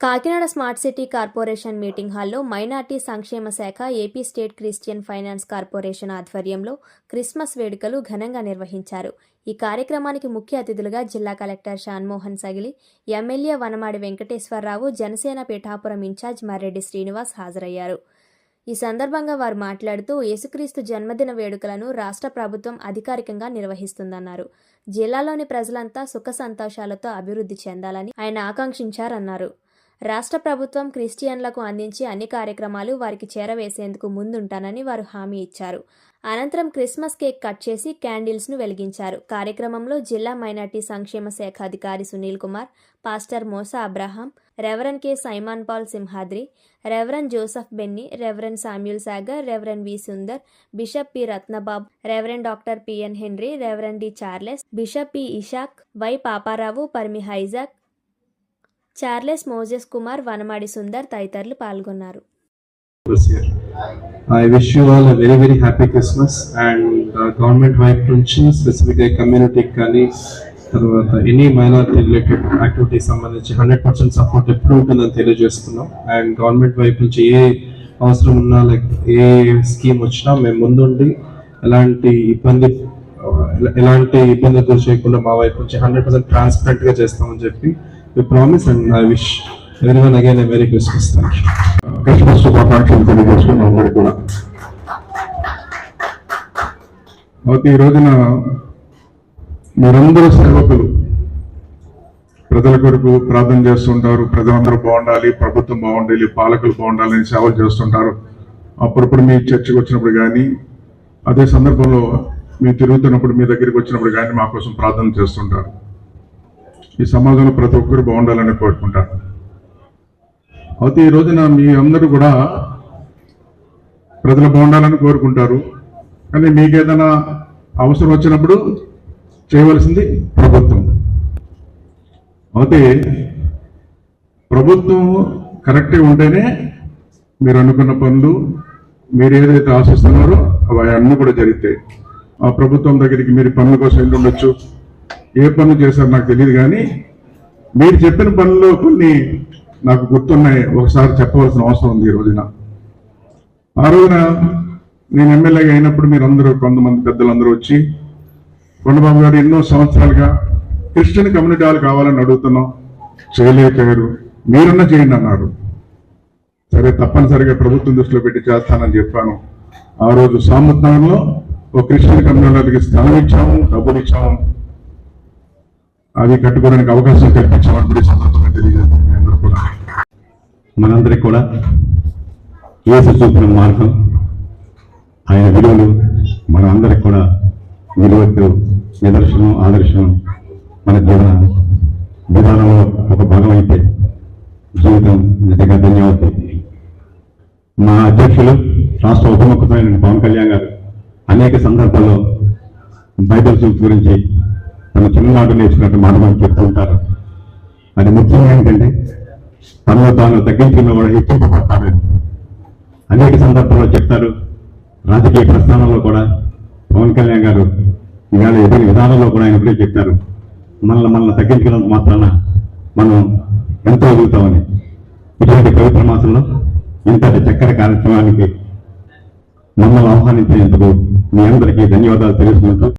Kakinada smart city corporation meeting హాల్లో minority సంక్షేమ శాఖ AP state Christian finance corporation ఆధ్వర్యంలో క్రిస్మస్ వేడుకలు ఘనంగా నిర్వహించారు. ఈ కార్యక్రమానికి ముఖ్య అతిథులుగా జిల్లా collector Shanmohan Sagili MLA Vanamadi Venkateswararao Janasena Pithapuram incharge Marreddy Srinivas హాజరయ్యారు. ఈ సందర్భంగా వారు మాట్లాడుతూ యేసుక్రీస్తు జన్మదిన వేడుకలను రాష్ట్ర ప్రభుత్వం అధికారికంగా నిర్వహిస్తుందన్నారు. జిల్లాలోని ప్రజలంతా సుఖ సంతోషాలతో అభివృద్ధి చెందాలని ఆయన ఆకాంక్షించారన్నారు. రాష్ట్ర ప్రభుత్వం క్రిస్టియన్లకు అందించే అన్ని కార్యక్రమాలు వారికి చేరవేసేందుకు ముందుంటానని వారు హామీ ఇచ్చారు. అనంతరం క్రిస్మస్ కేక్ కట్ చేసి క్యాండిల్స్ను వెలిగించారు. కార్యక్రమంలో జిల్లా మైనార్టీ సంక్షేమ శాఖ అధికారి Sunil Kumar pastor Mosa Abraham reverend K Simon Paul Simhadri reverend Joseph Benny reverend Samuel Sagar reverend V Sundar bishop P Ratnababu reverend doctor PN Henry reverend D Charles bishop P Isaac Y Paparao పర్మి హైజాక్ Charles Moses Kumar Vanamadi Sundar తదితరులు పాల్గొన్నారు. I wish you all very very happy Christmas and government వైపు నుంచి specific community కానీ తర్వాత any minority related activity సంబంధించి hundred percent support ఎప్పుడు ఉంటుందని తెలియజేస్తున్నాం. అండ్ గవర్నమెంట్ వైపు నుంచి ఏ అవసరం ఉన్నా లైక్ ఏ స్కీమ్ వచ్చినా మేము ముందుండి ఎలాంటి ఇబ్బంది uh, ఎలాంటి ఇబ్బంది గురి చేయకుండా మా వైపు నుంచి హండ్రెడ్ పర్సెంట్ ట్రాన్స్పరెంట్గా చేస్తామని చెప్పి we promise and I wish ఎవరి అగైన్ వెరీ క్రిస్మస్ క్రిస్మస్ శుభాకాంక్షలు తెలియజేస్తున్నాం అందరికి కూడా అయితే ఈ రోజున మీరందరూ సేవకులు ప్రజల కొరకు ప్రార్థన చేస్తుంటారు ప్రజలందరూ బాగుండాలి ప్రభుత్వం బాగుండాలి పాలకులు బాగుండాలి అని సేవలు చేస్తుంటారు. అప్పుడప్పుడు మీ చర్చకు వచ్చినప్పుడు కానీ అదే సందర్భంలో మీరు తిరుగుతున్నప్పుడు మీ దగ్గరికి వచ్చినప్పుడు కానీ మా కోసం ప్రార్థన చేస్తుంటారు. ఈ సమాజంలో ప్రతి ఒక్కరు బాగుండాలని కోరుకుంటారు అయితే ఈ రోజున మీ అందరూ కూడా ప్రజలు బాగుండాలని కోరుకుంటారు. కానీ మీకు ఏదైనా అవసరం వచ్చినప్పుడు చేయవలసింది ప్రభుత్వం. అయితే ప్రభుత్వం కరెక్ట్గా ఉంటేనే మీరు అనుకున్న పనులు మీరు ఏదైతే ఆశిస్తున్నారో అవి అన్నీ కూడా జరుగుతాయి ఆ ప్రభుత్వం దగ్గరికి మీరు పనుల కోసం వెళ్ళి ఉండొచ్చు. ఏ పనులు చేశారో నాకు తెలియదు కానీ మీరు చెప్పిన పనుల్లో కొన్ని నాకు గుర్తున్నాయి. ఒకసారి చెప్పవలసిన అవసరం ఉంది ఈ రోజున. ఆ రోజున నేను ఎమ్మెల్యేగా అయినప్పుడు మీరు అందరూ కొంతమంది పెద్దలందరూ వచ్చి కొండబాబు గారు ఎన్నో సంవత్సరాలుగా క్రిస్టియన్ కమ్యూనిటీ వాళ్ళు కావాలని అడుగుతున్నాం. చేయలేకపోయారు. మీరన్నా చేయండి అన్నారు. సరే తప్పనిసరిగా ప్రభుత్వం దృష్టిలో పెట్టి చేస్తానని చెప్పాను. ఆ రోజు సామర్థ్యంలో ఒక క్రిస్టియన్ కమ్యూనిటీకి స్థలం ఇచ్చాము డబ్బులు ఇచ్చాము. అవి కట్టుకోవడానికి అవకాశం కల్పించామని కూడా సందర్భంగా తెలియజేస్తున్నాను అందరూ కూడా. మనందరికి కూడా ఏసు చూపిన మార్గం ఆయన విలువలు మన అందరికి కూడా విలువకు నిదర్శనం ఆదర్శనం మన జీవన విధానంలో ఒక భాగం అయితే జీవితం నిజంగా ధన్యవాదాలు. మా అధ్యక్షులు రాష్ట్ర ఉప ముఖ్యమైన పవన్ కళ్యాణ్ గారు అనేక సందర్భాల్లో బైబిల్ చూపు గురించి తన చిన్ననాటు నేర్చుకున్నట్టు మాట మనకు చెప్తూ ఉంటారు అది ముఖ్యంగా ఏంటంటే తనలో తాను తగ్గించుకున్న కూడా హెచ్చింపబడతాడు అనేక సందర్భాల్లో చెప్తారు. రాజకీయ ప్రస్థానంలో కూడా పవన్ కళ్యాణ్ గారు ఇవాళ ఎదురు విధానంలో కూడా ఆయన ఇప్పుడే చెప్పారు. మనల్ని మనల్ని తగ్గించడం మాత్రాన మనం ఎంతో ఎదుగుతామని. ఇటువంటి పవిత్ర మాసంలో ఇంతటి చక్కటి కార్యక్రమానికి మమ్మల్ని ఆహ్వానించినందుకు మీ అందరికీ ధన్యవాదాలు తెలుసుకుంటూ